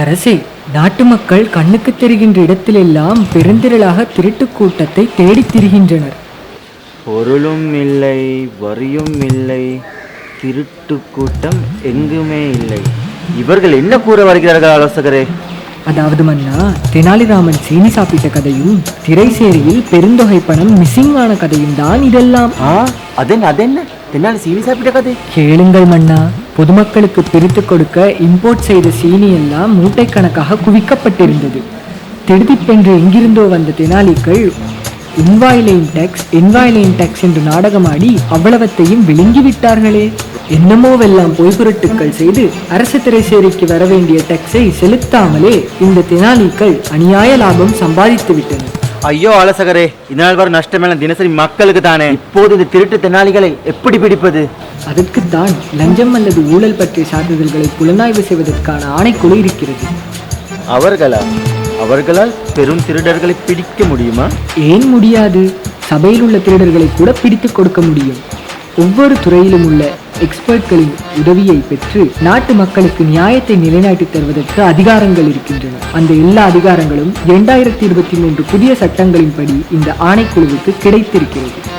அரசே நாட்டு மக்கள் கண்ணுக்கு தெரிகின்ற இடத்திலெல்லாம் பெருந்திரளாக திருட்டு கூட்டத்தை தேடித் திரிகின்றனர். பொருளும் இல்லை வரியும் இல்லை திருட்டு கூட்டம் எங்குமே இல்லை. இவர்கள் என்ன கூற வருகிறார்கள் ஆலோசகரே? அதாவது மன்னா தெனாலிராமன் சீனி சாப்பிட்ட கதையும் திரைசேரியில் பெருந்தொகை பணம் மிஸ்ஸிங் ஆன கதையும் தான் இதெல்லாம். ஆ அதென்ன அதென்ன? தென்னாலி சீனி சாப்பிட்ட கதை? கேளுங்கள் மன்னா பொதுமக்களுக்கு பிரித்து கொடுக்க இம்போர்ட் செய்த சீனி எல்லாம் மூட்டைக்கணக்காக குவிக்கப்பட்டிருந்தது. திடுதிப்பென்று எங்கிருந்தோ வந்த தெனாலிக்கள் இன்வாய்லைன் டேக்ஸ் இன்வாய்லைன் டேக்ஸ் என்று நாடகமாடி அவ்வளவத்தையும் விழுங்கி விட்டார்களே. என்னமோவெல்லாம் பொய்புரட்டுக்கள் செய்து அரசு திரைசேரிக்கு வர வேண்டிய டேக்ஸை செலுத்தாமலே இந்த தெனாலிக்கள் அநியாய லாபம் சம்பாதித்து விட்டனர் ஐயோ ஆலோசகரே இதனால் வரும் நஷ்டமெல்லாம் தினசரி மக்களுக்கு தானே? இப்போது இந்த திருட்டு தென்னாலிகளை எப்படி பிடிப்பது? அதற்குத்தான் லஞ்சம் அல்லது ஊழல் பற்றிய சான்றிதழ்களை புலனாய்வு செய்வதற்கான ஆணைக்குழு இருக்கிறது. அவர்களா? அவர்களால் பெரும் திருடர்களை பிடிக்க முடியுமா? ஏன் முடியாது? சபையில் உள்ள திருடர்களை கூட பிடித்து கொடுக்க முடியும். ஒவ்வொரு துறையிலும் உள்ள எக்ஸ்பர்ட்களின் உதவியை பெற்று நாட்டு மக்களுக்கு நியாயத்தை நிலைநாட்டித் தருவதற்கு அதிகாரங்கள் இருக்கின்றன. அந்த எல்லா அதிகாரங்களும் இரண்டாயிரத்தி இருபத்தி மூன்று புதிய சட்டங்களின்படி இந்த ஆணைக்குழுவுக்கு கிடைத்திருக்கிறது.